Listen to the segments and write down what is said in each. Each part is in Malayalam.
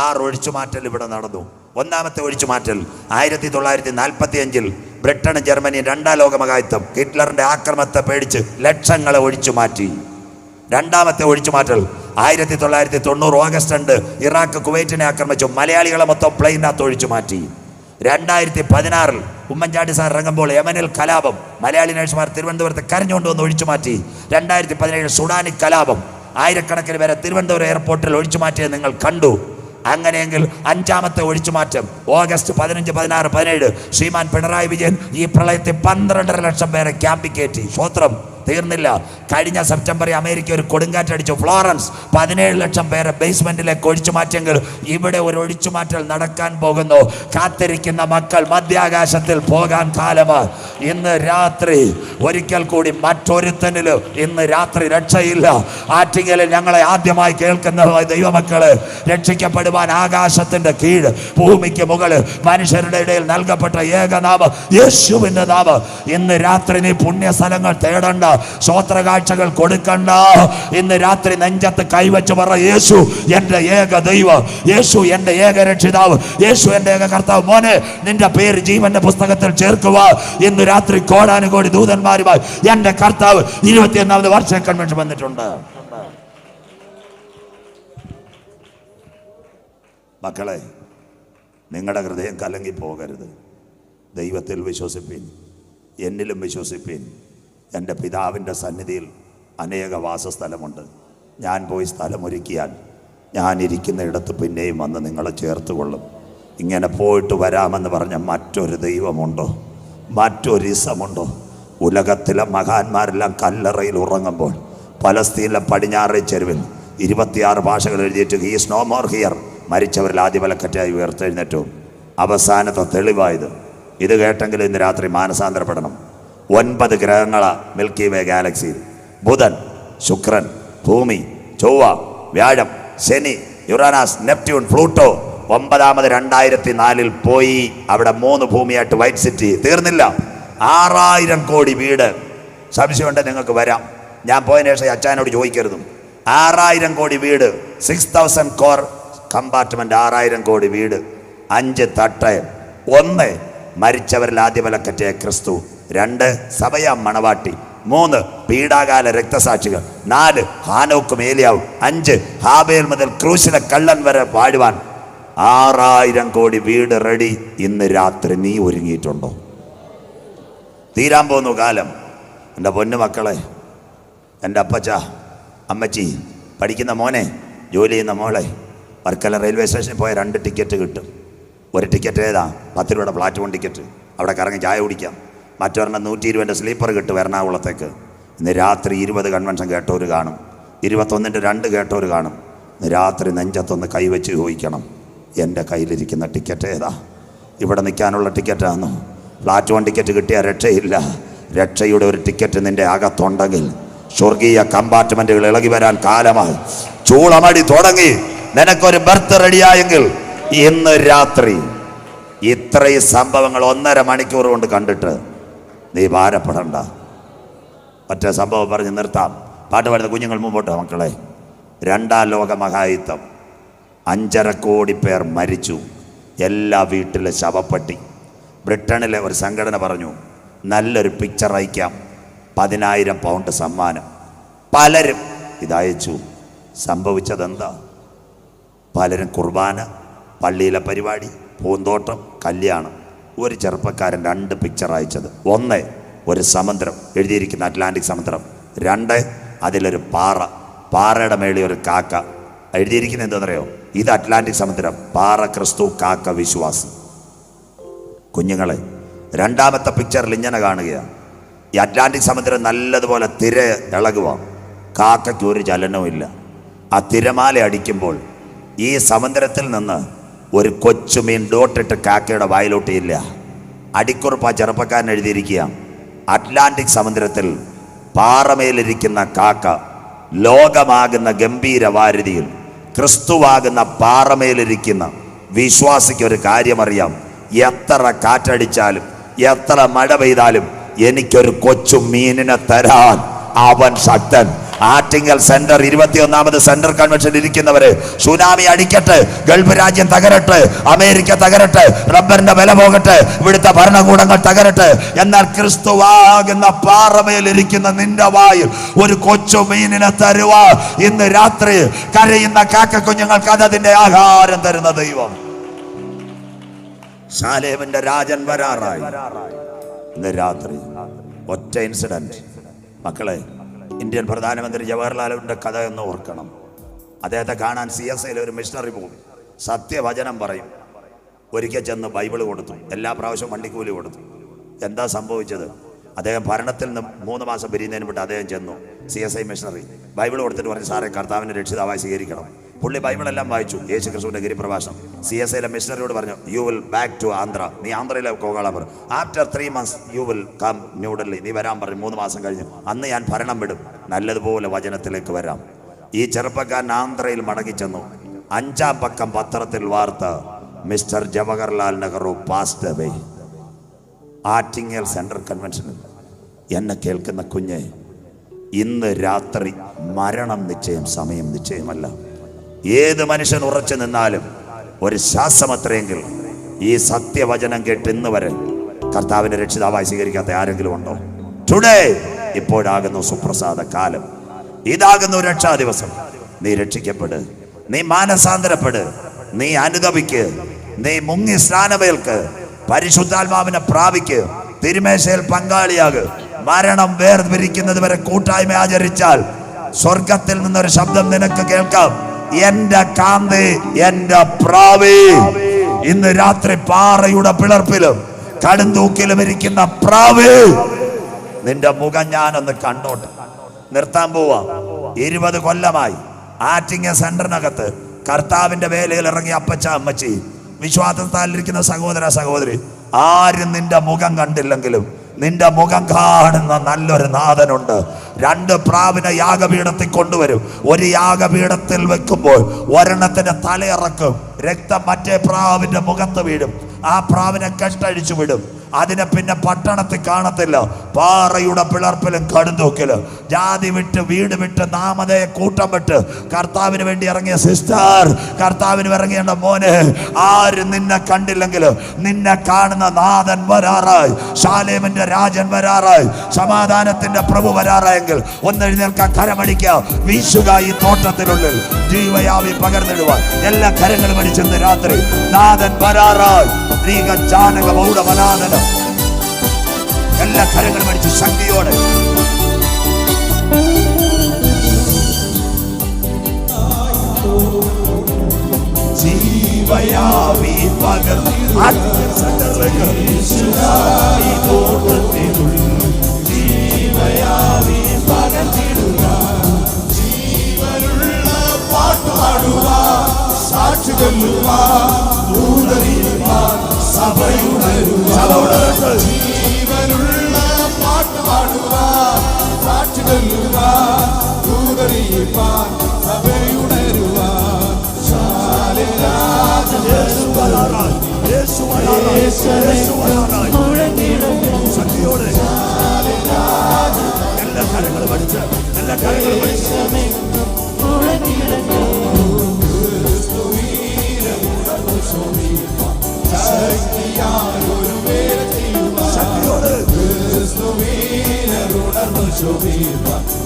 ആറ് ഒഴിച്ചുമാറ്റൽ ഇവിടെ നടന്നു. ഒന്നാമത്തെ ഒഴിച്ചുമാറ്റൽ ആയിരത്തി തൊള്ളായിരത്തി നാൽപ്പത്തി അഞ്ചിൽ ബ്രിട്ടൻ ജർമ്മനി രണ്ടാം ലോകമഹായുദ്ധം. ഹിറ്റ്ലറിന്റെ ആക്രമത്തെ പേടിച്ച് ലക്ഷങ്ങളെ ഒഴിച്ചു മാറ്റി രണ്ടാമത്തെ ഒഴിച്ചുമാറ്റൽ ആയിരത്തി തൊള്ളായിരത്തി തൊണ്ണൂറ് ഓഗസ്റ്റ് രണ്ട് ഇറാഖ് കുവൈറ്റിനെ ആക്രമിച്ചു. മലയാളികളെ മൊത്തം പ്ലെയിനകത്ത് ഒഴിച്ചു മാറ്റി രണ്ടായിരത്തി പതിനാറിൽ ഉമ്മൻചാണ്ടി സാർ ഇറങ്ങുമ്പോൾ യമനിൽ കലാപം. മലയാളി നഴ്സുമാർ തിരുവനന്തപുരത്ത് കരഞ്ഞുകൊണ്ട് വന്ന് ഒഴിച്ചു മാറ്റി രണ്ടായിരത്തി പതിനേഴ് സുഡാനി കലാപം. ആയിരക്കണക്കിന് പേരെ തിരുവനന്തപുരം എയർപോർട്ടിൽ ഒഴിച്ചു മാറ്റിയത് നിങ്ങൾ കണ്ടു. അങ്ങനെയെങ്കിൽ അഞ്ചാമത്തെ ഒഴിച്ചുമാറ്റം ഓഗസ്റ്റ് പതിനഞ്ച് പതിനാറ് പതിനേഴ്. ശ്രീമാൻ പിണറായി വിജയൻ ഈ പ്രളയത്തെ പന്ത്രണ്ടര ലക്ഷം പേരെ ക്യാമ്പിൽ കയറ്റി. സ്വത്രം തീർന്നില്ല. കഴിഞ്ഞ സെപ്റ്റംബറിൽ അമേരിക്ക ഒരു കൊടുങ്കാറ്റടിച്ചു. ഫ്ലോറൻസ് പതിനേഴ് ലക്ഷം പേരെ ബേസ്മെന്റിലേക്ക് ഒഴിച്ചു മാറ്റിയെങ്കിൽ ഇവിടെ ഒരു ഒഴിച്ചു മാറ്റൽ നടക്കാൻ പോകുന്നു. കാത്തിരിക്കുന്ന മക്കൾ മധ്യാകാശത്തിൽ പോകാൻ കാലമാ. ഇന്ന് രാത്രി ഒരിക്കൽ കൂടി മറ്റൊരുത്തനിൽ ഇന്ന് രാത്രി രക്ഷയില്ല. ആറ്റിങ്ങലിൽ ഞങ്ങളെ ആദ്യമായി കേൾക്കുന്ന ദൈവമക്കൾ രക്ഷിക്കപ്പെടുവാൻ ആകാശത്തിന്റെ കീഴ് ഭൂമിക്ക് മുകളിൽ മനുഷ്യരുടെ ഇടയിൽ നൽകപ്പെട്ട ഏകനാമം യേശുവിന്റെ നാമം. ഇന്ന് രാത്രി നീ പുണ്യ സ്ഥലങ്ങൾ തേടണ്ട. സ്വോത്ര കാഴ്ചകൾ കൊടുക്കണ്ട. ഇന്ന് രാത്രി നെഞ്ചത്ത് കൈവച്ച് പറ യേശു എന്റെ ഏക ദൈവം. യേശു എന്റെ ഏക രക്ഷിതാവ്. യേശു എന്റെ ഏക കർത്താവ്. മോനെ നിന്റെ പേര് ജീവന്റെ പുസ്തകത്തിൽ ചേർക്കുക. ഇന്ന് രാത്രി കോടാനുകോടി ദൂതന്മാരുമായി എന്റെ കർത്താവ് ഇരുപത്തിയൊന്നാമത് വർഷ കൺവെൻഷൻ വന്നിട്ടുണ്ട്. മക്കളെ നിങ്ങളുടെ ഹൃദയം കലങ്ങി പോകരുത് ദൈവത്തിൽ വിശ്വസിപ്പീൻ. എന്നിലും വിശ്വസിപ്പീൻ. എന്റെ പിതാവിന്റെ സന്നിധിയിൽ അനേക വാസസ്ഥലമുണ്ട്. ഞാൻ പോയി സ്ഥലമൊരുക്കിയാൽ ഞാനിരിക്കുന്ന ഇടത്ത് പിന്നെയും വന്ന് നിങ്ങളെ ചേർത്ത് കൊള്ളും ഇങ്ങനെ പോയിട്ട് വരാമെന്ന് പറഞ്ഞ മറ്റൊരു ദൈവമുണ്ടോ? മറ്റൊരു ഇസമുണ്ടോ ഉലകത്തിലെ മഹാന്മാരെല്ലാം കല്ലറയിൽ ഉറങ്ങുമ്പോൾ പലസ്തീനിലെ പടിഞ്ഞാറേ ചെരുവിൽ ഇരുപത്തിയാറ് ഭാഷകൾ എഴുതിയിട്ട് ഹീ സ്നോ മോർ ഹിയർ മരിച്ചവരിൽ ആദ്യമലക്കറ്റായി ഉയർത്തെഴുന്നേറ്റവും അവസാനത്തെ തെളിവായത് ഇത് കേട്ടെങ്കിൽ ഇന്ന് രാത്രി മാനസാന്തരപ്പെടണം. ഒൻപത് ഗ്രഹങ്ങളാ മിൽക്കി വേ ഗാലക്സിയിൽ ബുധൻ ശുക്രൻ ഭൂമി ചൊവ്വ വ്യാഴം ശനി യുറാനാസ് നെപ്റ്റ്യൂൺ പ്ലൂട്ടോ. ഒമ്പതാമത് രണ്ടായിരത്തി നാലിൽ പോയി അവിടെ മൂന്ന് ഭൂമിയായിട്ട് വൈറ്റ് സിറ്റി. തീർന്നില്ല. ആറായിരം കോടി വീട്. സംശയമുണ്ട് നിങ്ങൾക്ക് വരാം. ഞാൻ പോയതിനു ശേഷം അച്ഛനോട് ചോദിക്കരുതും. ആറായിരം കോടി വീട്. സിക്സ് തൗസൻഡ് കോർ കമ്പാർട്ട്മെന്റ് ആറായിരം കോടി വീട്. അഞ്ച് തട്ട് ഒന്ന് മരിച്ചവരിൽ ആദ്യമലക്കറ്റേ ക്രിസ്തു. രണ്ട് സഭയാം മണവാട്ടി. മൂന്ന് പീഡാകാല രക്തസാക്ഷികൾ. നാല് ഹാനോക്കും ഏലിയാവും. അഞ്ച് ഹാബേൽ മുതൽ ക്രൂശിലെ കള്ളൻ വരെ പാടുവാൻ ആറായിരം കോടി വീട് റെഡി. ഇന്ന് രാത്രി നീ ഒരുങ്ങിയിട്ടുണ്ടോ? തീരാൻ പോകുന്നു കാലം. എന്റെ പൊന്നു മക്കളെ എന്റെ അപ്പച്ച അമ്മച്ചി പഠിക്കുന്ന മോനെ ജോലി ചെയ്യുന്ന മോളെ വർക്കല റെയിൽവേ സ്റ്റേഷനിൽ പോയ രണ്ട് ടിക്കറ്റ് കിട്ടും. ഒരു ടിക്കറ്റ് ഏതാ? പത്ത് രൂപയുടെ പ്ലാറ്റ്ഫോം ടിക്കറ്റ്. അവിടെ കറങ്ങി ചായ കുടിക്കാം. മറ്റൊരെണ്ണം നൂറ്റി ഇരുപതിന്റെ സ്ലീപ്പർ കിട്ടും എറണാകുളത്തേക്ക്. ഇന്ന് രാത്രി ഇരുപത് കൺവെൻഷൻ കേട്ടവർ കാണും. ഇരുപത്തൊന്നിന്റെ രണ്ട് കേട്ടവർ കാണും. ഇന്ന് രാത്രി നെഞ്ചത്തൊന്ന് കൈവച്ച് ചോദിക്കണം എന്റെ കയ്യിലിരിക്കുന്ന ടിക്കറ്റ് ഏതാ? ഇവിടെ നിൽക്കാനുള്ള ടിക്കറ്റാണോ പ്ലാറ്റ്ഫോം ടിക്കറ്റ് കിട്ടിയാൽ രക്ഷയില്ല. രക്ഷയുടെ ഒരു ടിക്കറ്റ് നിന്റെ അകത്തുണ്ടെങ്കിൽ സ്വർഗീയ കമ്പാർട്ട്മെന്റുകൾ ഇളകി വരാൻ കാലമായി. ചൂളമടി തുടങ്ങി. നിനക്കൊരു ബർത്ത് റെഡിയായെങ്കിൽ ഇന്ന് രാത്രി ഇത്രയും സംഭവങ്ങൾ ഒന്നര മണിക്കൂർ കൊണ്ട് കണ്ടിട്ട് നീ ഭാരപ്പെടണ്ട. ഒറ്റ സംഭവം പറഞ്ഞ് നിർത്താം. പാട്ട് പാടുന്ന കുഞ്ഞുങ്ങൾ മുമ്പോട്ട് മക്കളെ. രണ്ടാം ലോക മഹായുദ്ധം അഞ്ചര കോടി പേർ മരിച്ചു. എല്ലാ വീട്ടിലെ ശവപ്പെട്ടി. ബ്രിട്ടനിലെ ഒരു സംഘടന പറഞ്ഞു നല്ലൊരു പിക്ചർ അയക്കാം. പതിനായിരം പൗണ്ട് സമ്മാനം. പലരും ഇതയച്ചു. സംഭവിച്ചതെന്താ? പലരും കുർബാന പള്ളിയിലെ പരിപാടി പൂന്തോട്ടം കല്യാണം. ഒരു ചെറുപ്പക്കാരൻ രണ്ട് പിക്ചർ അയച്ചത്. ഒന്ന് ഒരു സമുദ്രം എഴുതിയിരിക്കുന്ന അറ്റ്ലാന്റിക് സമുദ്രം. രണ്ട് അതിലൊരു പാറ. പാറയുടെ മേളിൽ ഒരു കാക്ക. എഴുതിയിരിക്കുന്നത് എന്താണെന്നറിയോ? ഇത് അറ്റ്ലാന്റിക് സമുദ്രം. പാറ ക്രിസ്തു കാക്ക വിശ്വാസം. കുഞ്ഞുങ്ങളെ രണ്ടാമത്തെ പിക്ചറിൽ ഇങ്ങനെ കാണുകയാണ്. ഈ അറ്റ്ലാന്റിക് സമുദ്രം നല്ലതുപോലെ തിര ഇളകുക കാക്കയ്ക്ക് ഒരു ചലനവും ഇല്ല. ആ തിരമാല അടിക്കുമ്പോൾ ഈ സമുദ്രത്തിൽ നിന്ന് ഒരു കൊച്ചുമീൻ ഡോട്ടിട്ട് കാക്കയുടെ വായിലോട്ടില്ല അടിക്കുറിപ്പ് ആ ചെറുപ്പക്കാരൻ എഴുതിയിരിക്കുക അറ്റ്ലാന്റിക് സമുദ്രത്തിൽ പാറമേലിരിക്കുന്ന കാക്ക ലോകമാകുന്ന ഗംഭീര വാരുതിയിൽ ക്രിസ്തുവാകുന്ന പാറമേലിരിക്കുന്ന വിശ്വാസിക്ക് ഒരു കാര്യമറിയാം. എത്ര കാറ്റടിച്ചാലും എത്ര മഴ പെയ്താലും എനിക്കൊരു കൊച്ചു മീനിനെ തരാൻ അവൻ ശക്തൻ. ആറ്റിങ്ങൽ സെന്റർ ഇരുപത്തിയൊന്നാമത് സെന്റർ കൺവെൻഷൻ ഇരിക്കുന്നവര് സുനാമി അടിക്കട്ടെ ഗൾഫ് രാജ്യം തകരട്ടെ അമേരിക്ക തകരട്ടെ റബ്ബറിന്റെ വില പോകട്ടെ ഇവിടുത്തെ ഭരണകൂടങ്ങൾ തകരട്ടെ എന്നാൽ ക്രിസ്തുവാകുന്ന പാറമയിൽ ഇരിക്കുന്ന നിന്റെ വായിൽ ഒരു കൊച്ചു മീനിനെ തരുവാ. ഇന്ന് രാത്രി കരയുന്ന കാക്ക കുഞ്ഞുങ്ങൾക്ക് അതതിന്റെ ആഹാരം തരുന്ന ദൈവം. ശാലേമിന്റെ രാജൻ വരാറായി. ഇന്ന് രാത്രി ഒറ്റ ഇൻസിഡന്റ് മക്കളെ ഇന്ത്യൻ പ്രധാനമന്ത്രി ജവഹർലാലിന്റെ കഥ എന്ന് ഓർക്കണം. അദ്ദേഹത്തെ കാണാൻ സി എസ് ഐയിൽ ഒരു മിഷണറി പോകും സത്യവചനം പറയും. ഒരിക്കൽ ചെന്ന് ബൈബിൾ കൊടുത്തു. എല്ലാ പ്രാവശ്യവും വണ്ടിക്കൂലി കൊടുത്തു. എന്താ സംഭവിച്ചത്? അദ്ദേഹം ഭരണത്തിൽ നിന്ന് മൂന്ന് മാസം പിരിയുന്നതിന് വിട്ട് അദ്ദേഹം ചെന്നു. C S I missionary Bible കൊടുത്തിട്ട് പറഞ്ഞു സാറേ കർത്താവിന്റെ രക്ഷിതാവായി സ്വീകരിക്കണം. പുള്ളി ബൈബിളെല്ലാം വായിച്ചു. യേശു ക്രിസ്തുവിന്റെ ഗിരിപ്രഭാഷണം സി എസ് ഐയിലെ മിഷണറിയോട് പറഞ്ഞു you will back to Andhra. നീ ആന്ധ്രയിലെ കോകാളം പറഞ്ഞു after three months you will come New Delhi നീ വരാൻ പറഞ്ഞു. മൂന്ന് മാസം കഴിഞ്ഞു. അന്ന് ഞാൻ ഭരണം വിടും. നല്ലതുപോലെ വചനത്തിലേക്ക് വരാം. ഈ ചെറുപ്പക്കാരൻ ആന്ധ്രയിൽ മടങ്ങി ചെന്നു അഞ്ചാം പക്കം പത്രത്തിൽ വാർത്ത mister Jawaharlal Nehru passed away Attingal central കൺവെൻഷനിൽ എന്നെ കേൾക്കുന്ന കുഞ്ഞെ ഇന്ന് രാത്രി മരണം നിശ്ചയം സമയം നിശ്ചയമല്ല. ഏത് മനുഷ്യൻ ഉറച്ചു നിന്നാലും ഒരു ശ്വാസമത്രയെങ്കിൽ ഈ സത്യവചനം കേട്ട് ഇന്ന് വരെ കർത്താവിനെ രക്ഷിതാവായി സ്വീകരിക്കാത്ത ആരെങ്കിലും ഉണ്ടോ? ടുഡേ ഇപ്പോഴാകുന്നു സുപ്രസാദ കാലം. ഇതാകുന്നു രക്ഷാ ദിവസം. നീ രക്ഷിക്കപ്പെട്. നീ മാനസാന്തരപ്പെട്. നീ അനുദപിക്ക്. നീ മുങ്ങി സ്നാനമേൽക്ക്. പരിശുദ്ധാത്മാവിനെ പ്രാപിക്ക്. തിരുമേശയിൽ പങ്കാളിയാക്. മരണം വേർതിരിക്കുന്നത് വരെ കൂട്ടായ്മ ആചരിച്ചാൽ സ്വർഗത്തിൽ നിന്നൊരു ശബ്ദം നിനക്ക് കേൾക്കാം. എന്റെ കാന്തി എന്റെ പ്രാവേ. ഇന്ന് രാത്രി പാറയുടെ പിളർപ്പിലും കടുന്തൂക്കിലും ഇരിക്കുന്ന പ്രാവേ. നിന്റെ മുഖം ഞാനൊന്ന് കണ്ടോട്ടെ. നിർത്താൻ പോവാ. ഇരുപത് കൊല്ലമായി ആറ്റിങ്ങ സെന്ററിനകത്ത് കർത്താവിന്റെ വേലയിൽ ഇറങ്ങി അപ്പച്ച അമ്മച്ചി വിശ്വാസത്താലിരിക്കുന്ന സഹോദര സഹോദരി ആരും നിന്റെ മുഖം കണ്ടില്ലെങ്കിലും നിന്റെ മുഖം കാണുന്ന നല്ലൊരു നാഥനുണ്ട്. രണ്ട് പ്രാവിനെ യാഗപീഠത്തിൽ കൊണ്ടുവരും. ഒരു യാഗപീഠത്തിൽ വെക്കുമ്പോൾ ഒരെണ്ണത്തിന്റെ തലയിറക്കും. രക്തം മറ്റേ പ്രാവിന്റെ മുഖത്ത് വീഴും. ആ പ്രാവിനെ കെട്ടഴിച്ചു വിടും. അതിനെ പിന്നെ പട്ടണത്തിൽ കാണത്തില്ല. പാറയുടെ പിളർപ്പിലും കടുന്തൂക്കിലും ജാതി വിട്ട് വീട് വിട്ട് നാമതയെ കൂട്ടം വിട്ട് കർത്താവിന് വേണ്ടി ഇറങ്ങിയ സിസ്റ്റർ കർത്താവിന് ഇറങ്ങിയ മോനെ ആരും നിന്നെ കണ്ടില്ലെങ്കിലും നിന്നെ കാണുന്ന നാഥൻ വരാറായി ശാലേമിന്റെ രാജൻ വരാറായി സമാധാനത്തിന്റെ പ്രഭു വരാറായെങ്കിൽ ഒന്നെഴുന്നേൽക്കാൻ കരമടിക്ക വീശുക ഈ തോട്ടത്തിനുള്ളിൽ. ജീവയാവി പകർന്നിടുവാൻ. എല്ലാ കരങ്ങളും അടിച്ചെന്ന് രാത്രി നാഥൻ വരാറായി. ശ്രീക ജാനക മൗഢമനാഥനം എല്ലാ കരങ്ങളും അടിച്ച് ശക്തിയോടെ. ജീവയാവി പകർന്ന് ആത്മസകലങ്ങൾ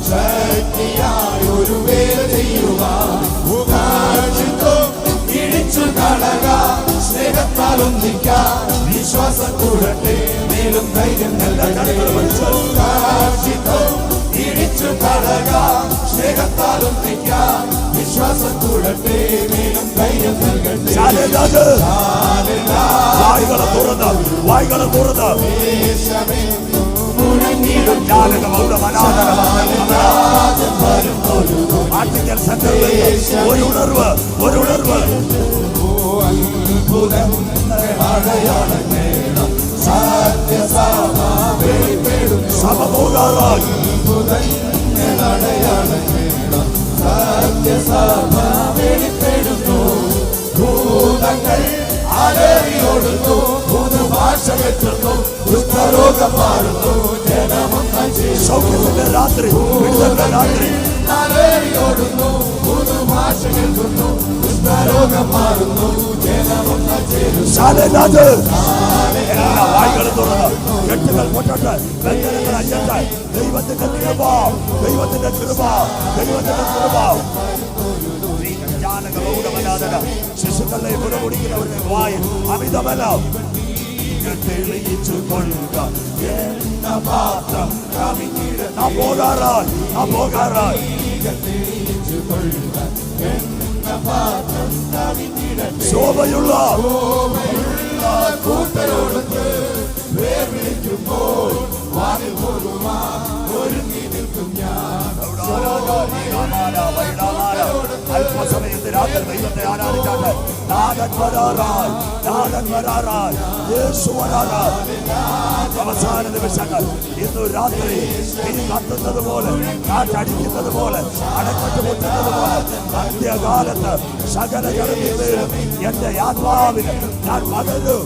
ശക്തിയായി ഒരു വേല ഉപാക്ഷിത്വം ഇടിച്ചു കളക സ്നേഹത്താൽ ഒന്നിക്കാൻ വിശ്വാസം കൂടട്ടെ മേലും ധൈര്യം നൽകട്ടെ കളക സ്നേഹത്താൽ ഒന്നിക്കാൻ വിശ്വാസം കൂടട്ടെ മേലും ധൈര്യം നൽകട്ടെ. വായ്കളെ തുറന്ന് വായ്കളെ തുറന്ന്. ജാലക ആർട്ടിക്കൽ സെന്ററിലേക്ക് ഒരു ഉണർവ് ഒരു ഉണർവ്. സഭ പോകാറായി ഭൂതങ്ങൾ അലറിയോടുന്നു ഭൂതഭാഷ വെട്ടുന്നു കുഷ്ഠരോഗം മാറുന്നു ജനമൊന്നായി രാത്രി. രാത്രി അലറിയോടുന്നു പുതുഭാഷ കേൾക്കുന്നു കുഷ്ഠരോഗം മാറുന്നു ജനമൊന്ന ചേരുന്നു ശാലനാഥ് വായികളും തുറന്ന്. കെട്ടുകൾ പൊട്ടട്ടെ. ബന്ധനങ്ങൾ അഞ്ചട്ടെ ദൈവത്തിന്റെ കൃപ. ദൈവത്തിന്റെ കൃപ. ദൈവത്തിന്റെ കൃപ. ശിശുക്കളെ പുറമുടിക്കുന്നവരുടെ വായിൽ അമിതബലം തെളിയിച്ചു കൊള്ളുക എന്ന പാത്രം നാം പോകാറായി. നാം പോകാറായി. ശോഭയുള്ള കൂട്ടരോടൊത്ത് പേർ വിളിക്കുമ്പോൾ വാതിൽ പോകുമാ അല്പസമയത്ത് രാത്രി ദൈവത്തെ ആരാധിച്ചാട്ട് നാഥൻ വരാറായി വരാറായി യേശു വരാറായി അവസാന നിമിഷങ്ങൾ ഇന്ന് രാത്രി തീ കത്തുന്നത് പോലെ കാറ്റടിക്കുന്നത് പോലെ അടക്കട്ട് പൊട്ടുന്നത് പോലെ അന്ത്യകാലത്ത് സകല ജനതയിലും എന്റെ ആത്മാവിന് ഞാൻ പകരു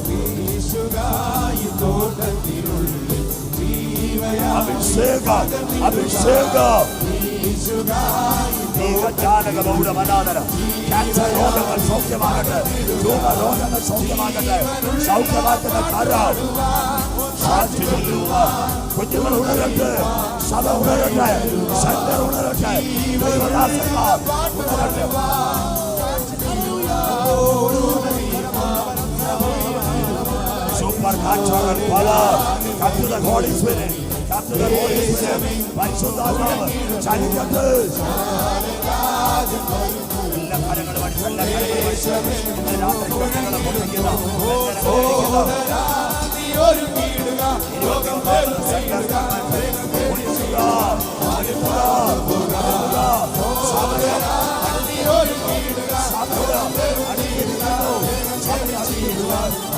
അഭിഷേകം അഭിഷേകം. ദീർഘജാലകമൗഢമനാദരം ക്യാൻസർ രോഗങ്ങൾ സൗഖ്യമാകട്ടെ രോഗ രോഗങ്ങൾ സൗഖ്യമാകട്ടെ സൗഖ്യമാക്കുന്ന കരം സാക്ഷി ചൊല്ലുക കുഞ്ഞുങ്ങൾ ഉണരട്ടെ സഭ ഉണരട്ടെ centre ഉണരട്ടെ ദൈവദാസന്മാർ ഉണരട്ടെ supernatural power come to the holy spirit come to the holy spirit പരിശുദ്ധാത്മാവ് ചലിക്കട്ടെ എല്ലാ കരങ്ങളും എല്ലാ കരങ്ങളും രാത്രി ഒരുങ്ങിയിടുക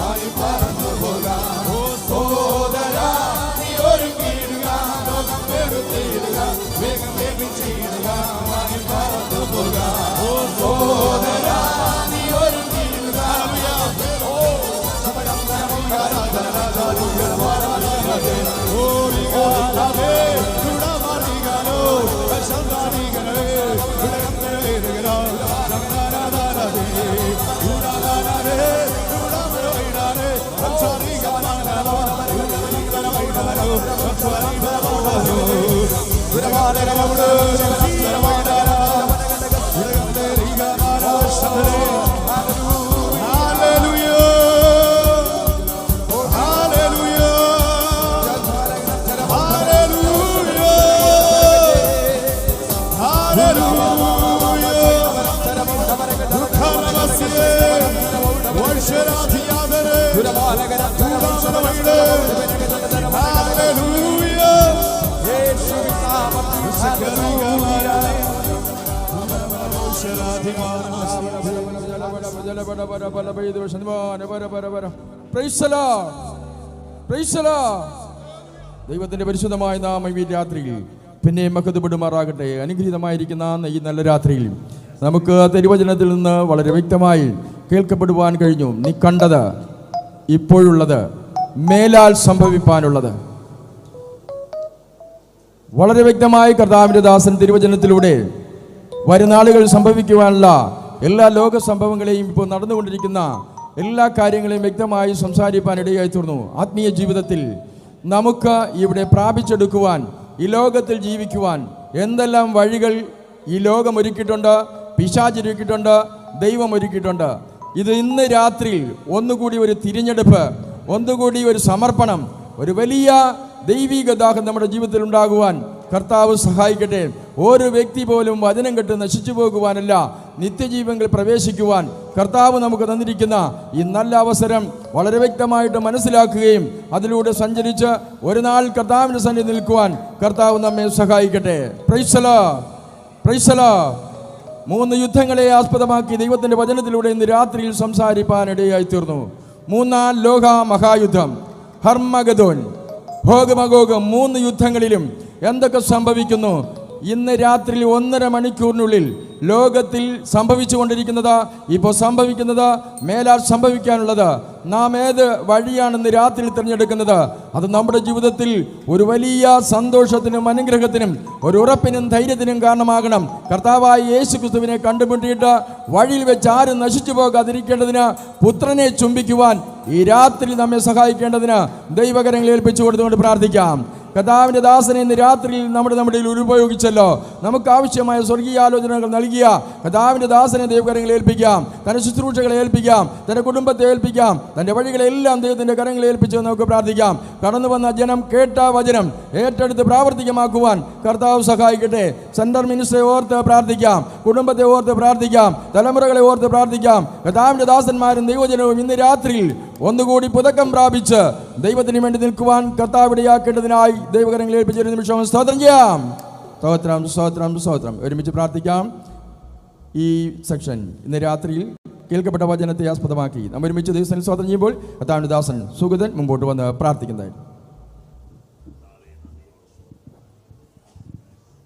ആയി പറന്നു പോകാം. വേഗം വേഗം ചെയ്യുക ആയി ദൈവത്തിന്റെ പരിശുദ്ധമായ നാമം ഈ രാത്രിയിൽ പിന്നെ മക്കതുപെടുമാറാകട്ടെ അനുഗ്രഹീതമായിരിക്കുന്ന ഈ നല്ല രാത്രിയിൽ നമുക്ക് തിരുവചനത്തിൽ നിന്ന് വളരെ വ്യക്തമായി കേൾക്കപ്പെടുവാൻ കഴിഞ്ഞു. നീ കണ്ടത് ഇപ്പോഴുള്ളത് മേലാൽ സംഭവിപ്പാനുള്ളത്. വളരെ വ്യക്തമായി കർത്താവിന്റെ ദാസൻ തിരുവചനത്തിലൂടെ വരുന്നാളുകൾ സംഭവിക്കുവാനുള്ള എല്ലാ ലോക സംഭവങ്ങളെയും ഇപ്പോൾ നടന്നുകൊണ്ടിരിക്കുന്ന എല്ലാ കാര്യങ്ങളെയും വ്യക്തമായി സംസാരിപ്പാൻ ഇടയായി തീർന്നു. ആത്മീയ ജീവിതത്തിൽ നമുക്ക് ഇവിടെ പ്രാപിച്ചെടുക്കുവാൻ ഈ ലോകത്തിൽ ജീവിക്കുവാൻ എന്തെല്ലാം വഴികൾ ഈ ലോകം ഒരുക്കിയിട്ടുണ്ട് പിശാചിരുക്കിയിട്ടുണ്ട് ദൈവം ഒരുക്കിയിട്ടുണ്ട്. ഇത് ഇന്ന് രാത്രിയിൽ ഒന്നുകൂടി ഒരു തിരഞ്ഞെടുപ്പ് ഒന്നുകൂടി ഒരു സമർപ്പണം ഒരു വലിയ ദൈവിക ദാഹം നമ്മുടെ ജീവിതത്തിൽ ഉണ്ടാകുവാൻ കർത്താവ് സഹായിക്കട്ടെ. ഒരു വ്യക്തി പോലും വചനം കെട്ട് നശിച്ചു പോകുവാനല്ല നിത്യജീവങ്ങളിൽ പ്രവേശിക്കുവാൻ കർത്താവ് നമുക്ക് തന്നിരിക്കുന്ന ഈ നല്ല അവസരം വളരെ വ്യക്തമായിട്ട് മനസ്സിലാക്കുകയും അതിലൂടെ സഞ്ചരിച്ച് ഒരു നാൾ കർത്താവിന്റെ സന്നിധി നിൽക്കുവാൻ കർത്താവ് നമ്മെ സഹായിക്കട്ടെ. പ്രൈസല പ്രൈസല മൂന്ന് യുദ്ധങ്ങളെ ആസ്പദമാക്കി ദൈവത്തിന്റെ വചനത്തിലൂടെ ഇന്ന് രാത്രിയിൽ സംസാരിപ്പാൻ ഇടയായി തീർന്നു മൂന്നാം ലോക മഹായുദ്ധം ഹർമഗദോൻ ഭോഗമഗോഗം മൂന്ന് യുദ്ധങ്ങളിലും എന്തൊക്കെ സംഭവിക്കുന്നു? ഇന്ന് രാത്രി ഒന്നര മണിക്കൂറിനുള്ളിൽ ലോകത്തിൽ സംഭവിച്ചു കൊണ്ടിരിക്കുന്നത് ഇപ്പോൾ സംഭവിക്കുന്നത് മേലാൽ സംഭവിക്കാനുള്ളത്. നാം ഏത് വഴിയാണെന്ന് രാത്രി തിരഞ്ഞെടുക്കുന്നത്. അത് നമ്മുടെ ജീവിതത്തിൽ ഒരു വലിയ സന്തോഷത്തിനും അനുഗ്രഹത്തിനും ഒരു ഉറപ്പിനും ധൈര്യത്തിനും കാരണമാകണം. കർത്താവായി യേശു ക്രിസ്തുവിനെ കണ്ടുമുട്ടിയിട്ട് വഴിയിൽ വെച്ച് ആരും നശിച്ചു പോകാതിരിക്കേണ്ടതിന് പുത്രനെ ചുംബിക്കുവാൻ ഈ രാത്രി നമ്മെ സഹായിക്കേണ്ടതിന് ദൈവകരങ്ങൾ ഏൽപ്പിച്ചു കൊടുത്തുകൊണ്ട് പ്രാർത്ഥിക്കാം. കഥാവിന്റെ ദാസനെ ഇന്ന് രാത്രിയിൽ നമ്മുടെ നമ്മുടെ ഉപയോഗിച്ചല്ലോ. നമുക്ക് ആവശ്യമായ സ്വർഗീയ ആലോചനകൾ നൽകിയ കഥാവിന്റെ ദാസനെ ദൈവകരങ്ങളിൽ ഏൽപ്പിക്കാം. തന്റെ ശുശ്രൂഷകളെ ഏൽപ്പിക്കാം. തന്റെ കുടുംബത്തെ ഏൽപ്പിക്കാം. തന്റെ വഴികളെല്ലാം ദൈവത്തിന്റെ കരങ്ങളിൽ ഏൽപ്പിച്ച് നമുക്ക് പ്രാർത്ഥിക്കാം. കടന്നു വന്ന ജനം കേട്ട വചനം ഏറ്റെടുത്ത് പ്രാവർത്തികമാക്കുവാൻ കർത്താവ് സഹായിക്കട്ടെ. സെൻട്രൽ മിനിസ്റ്ററെ ഓർത്ത് പ്രാർത്ഥിക്കാം. കുടുംബത്തെ ഓർത്ത് പ്രാർത്ഥിക്കാം. തലമുറകളെ ഓർത്ത് പ്രാർത്ഥിക്കാം. കഥാവിന്റെ ദാസന്മാരും ദൈവജനവും ഇന്ന് രാത്രിയിൽ ഒന്നുകൂടി പുതക്കം പ്രാപിച്ച് ദൈവത്തിന് വേണ്ടി നിൽക്കുവാൻ കർത്താവിടയാക്കേണ്ടതിനായി ദൈവകരങ്ങളിൽ ഏൽപ്പിച്ചൊരു നിമിഷം സ്തോത്രം ചെയ്യാം. സ്തോത്രം സ്തോത്രം സ്തോത്രം. ഒരുമിച്ച് പ്രാർത്ഥിക്കാം. ഈ സെക്ഷൻ ഇന്ന് രാത്രിയിൽ കേൾക്കപ്പെട്ട വചനത്തെ ആസ്പദമാക്കി. നമ്മൾ ഒരുമിച്ച് ദിവസം സ്വാതന്ത്ര്യം ചെയ്യുമ്പോൾ കർത്താവിന്റെ ദാസൻ സുഗതൻ മുമ്പോട്ട് വന്ന് പ്രാർത്ഥിക്കുന്നതായി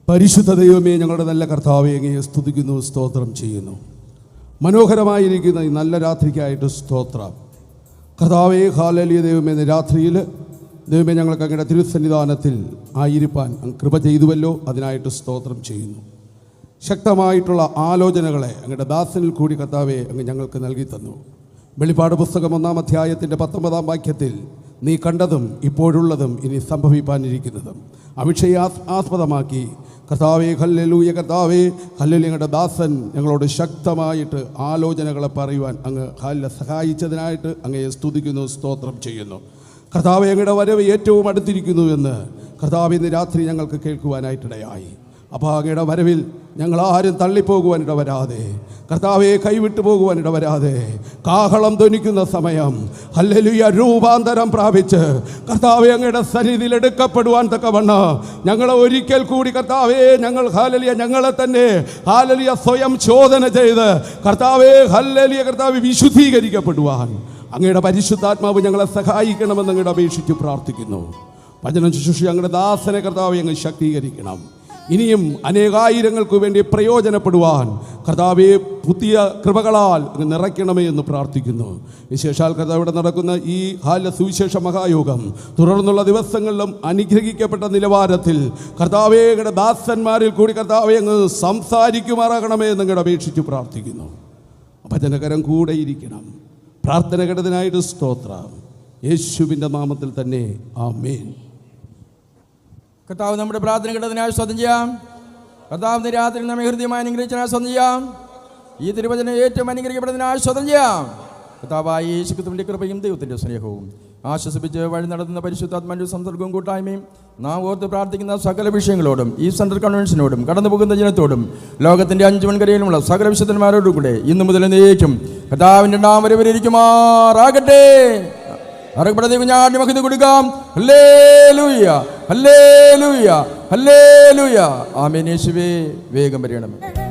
പരിശുദ്ധ ഞങ്ങളുടെ നല്ല കർത്താവെ സ്തുതിക്കുന്നു സ്തോത്രം ചെയ്യുന്നു. മനോഹരമായിരിക്കുന്ന ഈ നല്ല രാത്രിക്കായിട്ട് സ്തോത്രം. കർത്താവേ ഹാലലിയ ദൈവമേ രാത്രിയിൽ ദൈവമേ ഞങ്ങൾക്ക് അങ്ങയുടെ തിരുസന്നിധാനത്തിൽ ആയിരിക്കാൻ കൃപ ചെയ്തുവല്ലോ. അതിനായിട്ട് സ്തോത്രം ചെയ്യുന്നു. ശക്തമായിട്ടുള്ള ആലോചനകളെ അങ്ങയുടെ ദാസനിൽ കൂടി കർത്താവെ അങ്ങ് ഞങ്ങൾക്ക് നൽകി തന്നു. വെളിപ്പാട് പുസ്തകം ഒന്നാം അധ്യായത്തിന്റെ പത്തൊമ്പതാം വാക്യത്തിൽ നീ കണ്ടതും ഇപ്പോഴുള്ളതും ഇനി സംഭവിപ്പാനിരിക്കുന്നതും. അഭിഷയ ആസ്പദമാക്കി കർത്താവേ ഹല്ലലൂയ കർത്താവേ ഹല്ലലു ഞങ്ങളുടെ ദാസൻ ഞങ്ങളോട് ശക്തമായിട്ട് ആലോചനകളെ പറയുവാൻ അങ്ങ് ഹല്ല സഹായിച്ചതിനായിട്ട് അങ്ങയെ സ്തുതിക്കുന്നു സ്തോത്രം ചെയ്യുന്നു. കർത്താവ് ഞങ്ങളുടെ വരവ് ഏറ്റവും അടുത്തിരിക്കുന്നു എന്ന് കർത്താവ് ഇന്ന് രാത്രി ഞങ്ങൾക്ക് കേൾക്കുവാനായിട്ടിടയായി. അപ്പോൾ അങ്ങയുടെ വരവിൽ ഞങ്ങൾ ആരും തള്ളിപ്പോകുവാൻ ഇടവരാതെ കർത്താവെ കൈവിട്ടു പോകുവാൻ ഇടവരാതെ കാഹളം ധ്വനിക്കുന്ന സമയം ഹല്ലേലൂയ രൂപാന്തരം പ്രാപിച്ച് കർത്താവെ അങ്ങയുടെ സന്നിധിയിൽ എടുക്കപ്പെടുവാൻ തക്കവണ്ണം ഞങ്ങളെ ഒരിക്കൽ കൂടി കർത്താവെ ഞങ്ങൾ ഹാലലിയ ഞങ്ങളെ തന്നെ ഹാലലിയ സ്വയം ചോദന ചെയ്ത് കർത്താവെ ഹല്ലലിയ കർത്താവ് വിശുദ്ധീകരിക്കപ്പെടുവാൻ. അങ്ങയുടെ പരിശുദ്ധാത്മാവ് ഞങ്ങളെ സഹായിക്കണമെന്ന് അങ്ങയുടെ അപേക്ഷിച്ച് പ്രാർത്ഥിക്കുന്നു. വചനം ശുശ്രൂഷ ഞങ്ങളുടെ ദാസനെ കർത്താവെ അങ്ങ് ശക്തീകരിക്കണം. ഇനിയും അനേകായിരങ്ങൾക്ക് വേണ്ടി പ്രയോജനപ്പെടുവാൻ കർത്താവെ പുതിയ കൃപകളാൽ നിറയ്ക്കണമേ എന്ന് പ്രാർത്ഥിക്കുന്നു. വിശേഷാൽ കർത്താവിടെ നടക്കുന്ന ഈ ഹാല സുവിശേഷ മഹായോഗം തുടർന്നുള്ള ദിവസങ്ങളിലും അനുഗ്രഹിക്കപ്പെട്ട നിലവാരത്തിൽ കർത്താവേയുടെ ദാസന്മാരിൽ കൂടി കർത്താവെ അങ്ങ് സംസാരിക്കുമാറാകണമേ എന്ന് അങ്ങോട്ട് അപേക്ഷിച്ച് പ്രാർത്ഥിക്കുന്നു. ഭജനകരം കൂടെ ഇരിക്കണം. പ്രാർത്ഥന കേട്ടതിനായിട്ട് സ്തോത്രം. യേശുവിന്റെ നാമത്തിൽ തന്നെ. ആമേൻ. കർത്താവ് നമ്മുടെ പ്രാർത്ഥന കേട്ടതിനായി സ്വന്തം ചെയ്യാം. കർത്താവ് രാത്രി നമ്മെ ഹൃദ്യമായി അനുഗ്രഹിച്ചതിനായി സ്വന്തം ചെയ്യാം. ഈ തിരുവചനം ഏറ്റവും അനുഗ്രഹിക്കപ്പെടുന്നതിനായി സ്വന്തം ചെയ്യാം. കർത്താവായ യേശുക്രിസ്തുവിന്റെ കൃപയും ദൈവത്തിന്റെ സ്നേഹവും ആശ്വസിപ്പിച്ച് വഴി നടത്തുന്ന പരിശുദ്ധാത്മാന്റെ സംസർഗവും കൂട്ടായ്മയും നാം ഓർത്ത് പ്രാർത്ഥിക്കുന്ന സകല വിഷയങ്ങളോടും ഈ സെൻട്രൽ കൺവെൻഷനോടും കടന്നു പോകുന്ന ജനത്തോടും ലോകത്തിന്റെ അഞ്ചു മൺകരയിലുമുള്ള സകല വിശുദ്ധന്മാരോടും കൂടെ ഇന്നു മുതൽ എന്നേക്കും കഥാവിന്റെ നാം വരവരിക്കുമാറാകട്ടെ അറിയപ്പെട്ട ദൈവം മഹിത കൊടുക്കാം ഹല്ലേലൂയ ഹല്ലേലൂയ ഹല്ലേലൂയ. ആമേൻ യേശുവേ വേഗം വരണമേ.